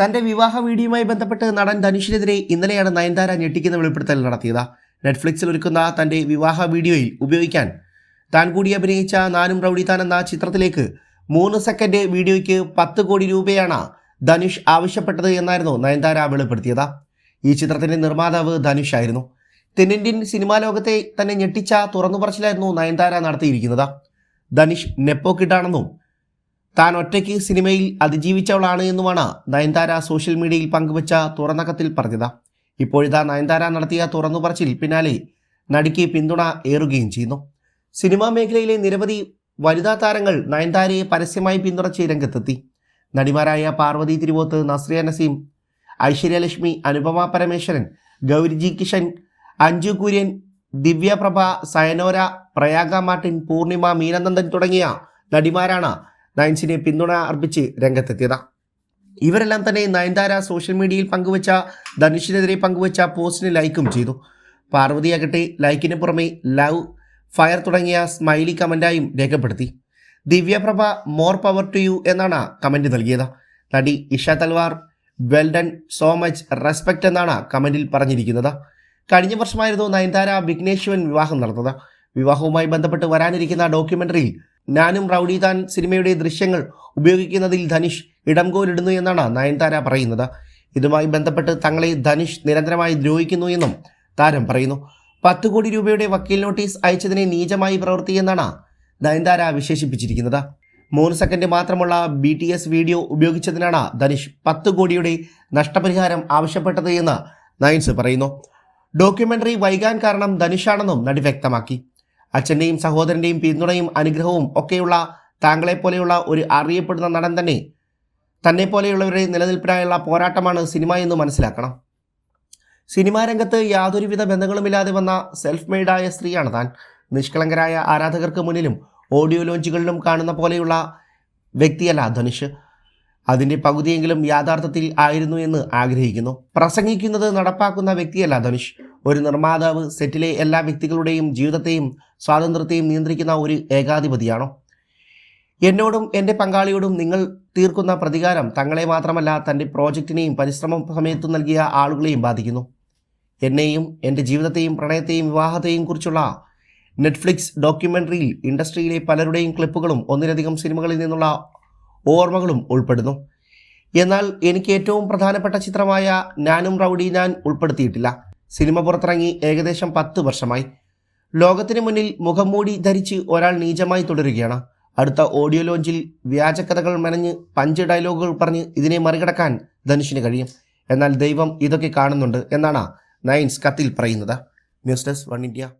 തന്റെ വിവാഹ വീഡിയോയുമായി ബന്ധപ്പെട്ട് നടൻ ധനുഷിനെതിരെ ഇന്നലെയാണ് നയൻതാര ഞെട്ടിക്കുന്ന വെളിപ്പെടുത്തൽ നടത്തിയത്. നെറ്റ്ഫ്ലിക്സിൽ ഒരുക്കുന്ന തന്റെ വിവാഹ വീഡിയോയിൽ ഉപയോഗിക്കാൻ താൻ കൂടി അഭിനയിച്ച നാനും റൗഡിതാൻ എന്ന ചിത്രത്തിലേക്ക് മൂന്ന് സെക്കൻഡ് വീഡിയോയ്ക്ക് പത്ത് കോടി രൂപയാണ് ധനുഷ് ആവശ്യപ്പെട്ടത് എന്നായിരുന്നു നയൻതാര വെളിപ്പെടുത്തിയത്. ഈ ചിത്രത്തിന്റെ നിർമ്മാതാവ് ധനുഷ് ആയിരുന്നു. തെന്നിന്ത്യൻ സിനിമാ ലോകത്തെ തന്നെ ഞെട്ടിച്ച തുറന്നു പറച്ചിലായിരുന്നു നയൻതാര നടത്തിയിരിക്കുന്നത്. ധനുഷ് നെപ്പോ കിട്ടാണെന്നും താൻ ഒറ്റയ്ക്ക് സിനിമയിൽ അതിജീവിച്ചവളാണ് എന്നുമാണ് നയൻതാര സോഷ്യൽ മീഡിയയിൽ പങ്കുവച്ച തുറന്ന കത്തിൽ പറഞ്ഞത്. ഇപ്പോഴിതാ നയൻതാര നടത്തിയ തുറന്നു പറച്ചിൽ പിന്നാലെ നടിക്ക് പിന്തുണ ഏറുകയും ചെയ്യുന്നു. സിനിമാ മേഖലയിലെ നിരവധി വനിതാ താരങ്ങൾ നയൻതാരയെ പരസ്യമായി പിന്തുണച്ച് രംഗത്തെത്തി. നടിമാരായ പാർവതി തിരുവോത്ത് നസ്രിയ നസീം ഐശ്വര്യലക്ഷ്മി അനുപമ പരമേശ്വരൻ ഗൗരിജി കിഷൻ അഞ്ജു കുര്യൻ ദിവ്യപ്രഭ സയനോര പ്രയാഗ മാർട്ടിൻ പൂർണിമ മീനനന്ദൻ തുടങ്ങിയ നടിമാരാണ് നയൻസിനെ പിന്തുണ അർപ്പിച്ച് രംഗത്തെത്തിയത്. ഇവരെല്ലാം തന്നെ നയൻതാര സോഷ്യൽ മീഡിയയിൽ പങ്കുവച്ച ധനുഷിനെതിരെ പങ്കുവച്ച പോസ്റ്റിന് ലൈക്കും ചെയ്തു. പാർവതിയാകട്ടെ ലൈക്കിന് പുറമെ ലവ് ഫയർ തുടങ്ങിയ സ്മൈലി കമന്റായും രേഖപ്പെടുത്തി. Divya Prabha more power to you എന്നാണ് കമന്റ് നൽകിയത്. നടി Isha Talwar well done so much respect എന്നാണ് കമന്റിൽ പറഞ്ഞിരിക്കുന്നത്. കഴിഞ്ഞ വർഷമായിരുന്നു നയൻതാര വിഘ്നേശ്വൻ വിവാഹം നടന്നത്. വിവാഹവുമായി ബന്ധപ്പെട്ട് വരാനിരിക്കുന്ന ഡോക്യുമെന്ററിയിൽ ഞാനും റൗഡിതാൻ സിനിമയുടെ ദൃശ്യങ്ങൾ ഉപയോഗിക്കുന്നതിൽ ധനുഷ് ഇടംകോലിടുന്നു എന്നാണ് നയൻതാര പറയുന്നത്. ഇതുമായി ബന്ധപ്പെട്ട് തങ്ങളെ ധനുഷ് നിരന്തരമായി ദ്രോഹിക്കുന്നു എന്നും താരം പറയുന്നു. പത്ത് കോടി രൂപയുടെ വക്കീൽ നോട്ടീസ് അയച്ചതിനെ നീചമായി പ്രവൃത്തിയെന്നാണ് നയൻതാര വിശേഷിപ്പിച്ചിരിക്കുന്നത്. മൂന്ന് സെക്കൻഡ് മാത്രമുള്ള ബി ടി എസ് വീഡിയോ ഉപയോഗിച്ചതിനാണ് ധനുഷ് പത്ത് കോടിയുടെ നഷ്ടപരിഹാരം ആവശ്യപ്പെട്ടത് എന്ന് നയൻസ് പറയുന്നു. ഡോക്യുമെന്ററി വൈകാൻ കാരണം ധനുഷാണെന്നും നടി വ്യക്തമാക്കി. അച്ഛന്റെയും സഹോദരന്റെയും പിന്തുണയും അനുഗ്രഹവും ഒക്കെയുള്ള താങ്കളെപ്പോലെയുള്ള ഒരു അറിയപ്പെടുന്ന നടൻ തന്നെ തന്നെ പോലെയുള്ളവരുടെ നിലനിൽപ്പിനായുള്ള പോരാട്ടമാണ് സിനിമ എന്ന് മനസ്സിലാക്കണം. സിനിമാ രംഗത്ത് യാതൊരുവിധ ബന്ധങ്ങളുമില്ലാതെ വന്ന സെൽഫ് മെയ്ഡായ സ്ത്രീയാണ് താൻ. നിഷ്കളങ്കരായ ആരാധകർക്ക് മുന്നിലും ഓഡിയോ ലോഞ്ചുകളിലും കാണുന്ന പോലെയുള്ള വ്യക്തിയല്ല ധനുഷ്. അതിന്റെ പകുതിയെങ്കിലും യാഥാർത്ഥ്യത്തിൽ ആയിരുന്നു എന്ന് ആഗ്രഹിക്കുന്നു. പ്രസംഗിക്കുന്നത് നടപ്പാക്കുന്ന വ്യക്തിയല്ല ധനുഷ്. ഒരു നിർമ്മാതാവ് സെറ്റിലെ എല്ലാ വ്യക്തികളുടെയും ജീവിതത്തെയും സ്വാതന്ത്ര്യത്തെയും നിയന്ത്രിക്കുന്ന ഒരു ഏകാധിപതിയാണോ? എന്നോടും എന്റെ പങ്കാളിയോടും നിങ്ങൾ തീർക്കുന്ന പ്രതികാരം തങ്ങളെ മാത്രമല്ല തന്റെ പ്രോജക്റ്റിനെയും പരിശ്രമ സമയത്തും നൽകിയ ആളുകളെയും ബാധിക്കുന്നു. എന്നെയും എന്റെ ജീവിതത്തെയും പ്രണയത്തെയും വിവാഹത്തെയും കുറിച്ചുള്ള നെറ്റ്ഫ്ലിക്സ് ഡോക്യുമെന്ററിയിൽ ഇൻഡസ്ട്രിയിലെ പലരുടെയും ക്ലിപ്പുകളും ഒന്നിലധികം സിനിമകളിൽ നിന്നുള്ള ഓർമ്മകളും ഉൾപ്പെടുന്നു. എന്നാൽ എനിക്ക് ഏറ്റവും പ്രധാനപ്പെട്ട ചിത്രമായ നാനും റൗഡി ഞാൻ ഉൾപ്പെടുത്തിയിട്ടില്ല. സിനിമ പുറത്തിറങ്ങി ഏകദേശം പത്ത് വർഷമായി. ലോകത്തിന് മുന്നിൽ മുഖം മൂടി ധരിച്ച് ഒരാൾ നീചമായി തുടരുകയാണ്. അടുത്ത ഓഡിയോ ലോഞ്ചിൽ വ്യാജക്കഥകൾ മെനഞ്ഞ് പഞ്ച് ഡയലോഗുകൾ പറഞ്ഞ് ഇതിനെ മറികടക്കാൻ ധനുഷിന് കഴിയും. എന്നാൽ ദൈവം ഇതൊക്കെ കാണുന്നുണ്ട് എന്നാണ് നയൻസ് കത്തിൽ പറയുന്നത്. News desk one India.